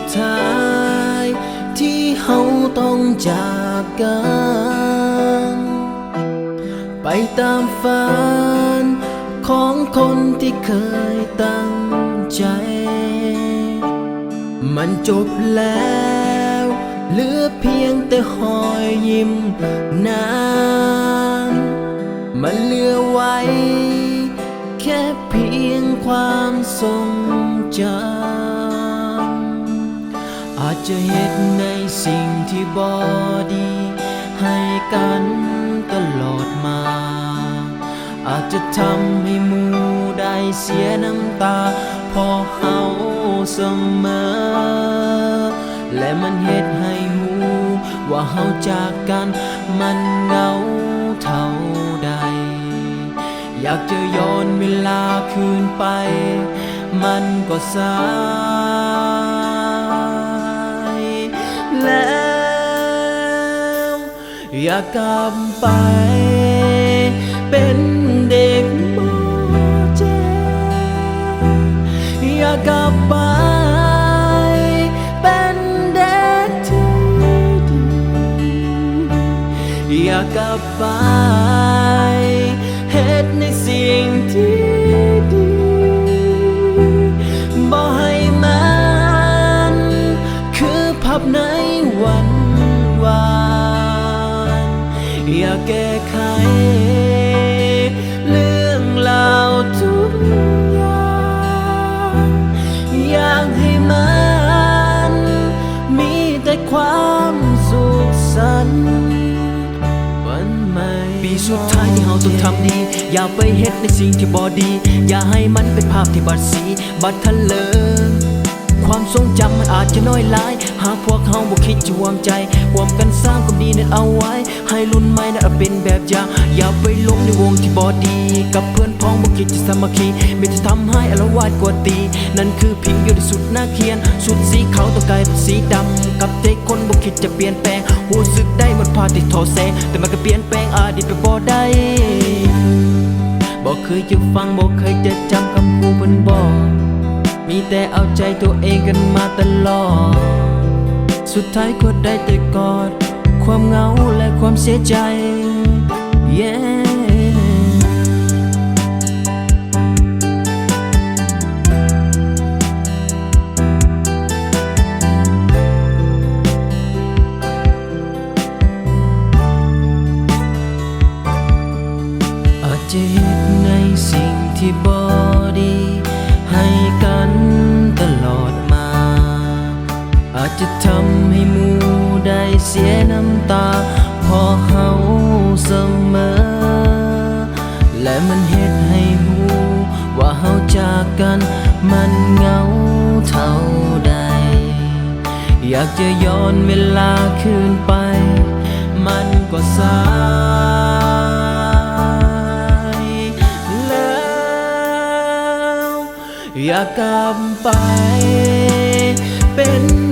ดท้าย ที่เฮาต้องจากกัน ไปตามฝันของคนที่เคยตั้งใจ มันจบแล้วเหลือเพียงแต่หอยยิ้มนานมันเหลือไว้ แค่เพียงความทรงจำ จะเหตุในสิ่งที่บอดี ให้กันตลอดมา อาจจะทำให้หมูได้เสียน้ำตา พอเฮาเสมอ และมันเหตุให้หูว่าเฮาจากกันมันเหงาเท่าใด อยากจะย้อนเวลาคืนไป มันก็สาย อยากกลับไป เป็นเด็กโมเจอยากกลับไป เป็นเด็กที่ดีอยากกลับไป ความสุขสันต์วันใหม่ปีสุดท้ายที่เราต้องทำดี อย่าไปเฮ็ดในสิ่งที่บ่ดี อย่าให้มันเป็นภาพที่บัดสี บัดทะเลิง ความทรงจำมันอาจจะน้อยหลาย หากพวกเขาบ่คิดจะรวมใจรวมกันสร้างความดีนั้นเอาไว้ ให้รุ่นใหม่นั้นเอาเป็นแบบอย่าง อย่าไปลงในวงที่บ่ดี กับเพื่อนพ้องบ่คิดจะสามัคคีมีแต่ทำให้อารวาสกว่าตี นั่นคือพิงอยู่ในสุดหน้าเขียน สุดสีขาวต้องกลายเป็นสีดำ กับใจคนบ่คิดจะเปลี่ยนแปลงรู้สึกได้หมดพาติดทอแสแต่มันก็เปลี่ยนแปลงอดีตไปบ่ได้บอกเคยจะฟังบอกเคยจะจำคำพูดเพิ่นบอก มีแต่เอาใจตัวเองกันมาตลอด สุดท้ายก็ได้แต่กอด ความเหงาและความเสียใจ yeah อาจจะเห็นในสิ่งที่บอดี จจะทำให้มูได้เสียน้ำตา พอเฮาเสมอ และมันเหตุให้หูว่าเฮาจากกันมันเหงาเท่าใด อยากจะย้อนเวลาคืนไป มันก็สายแล้ว อยากกลับไปเป็น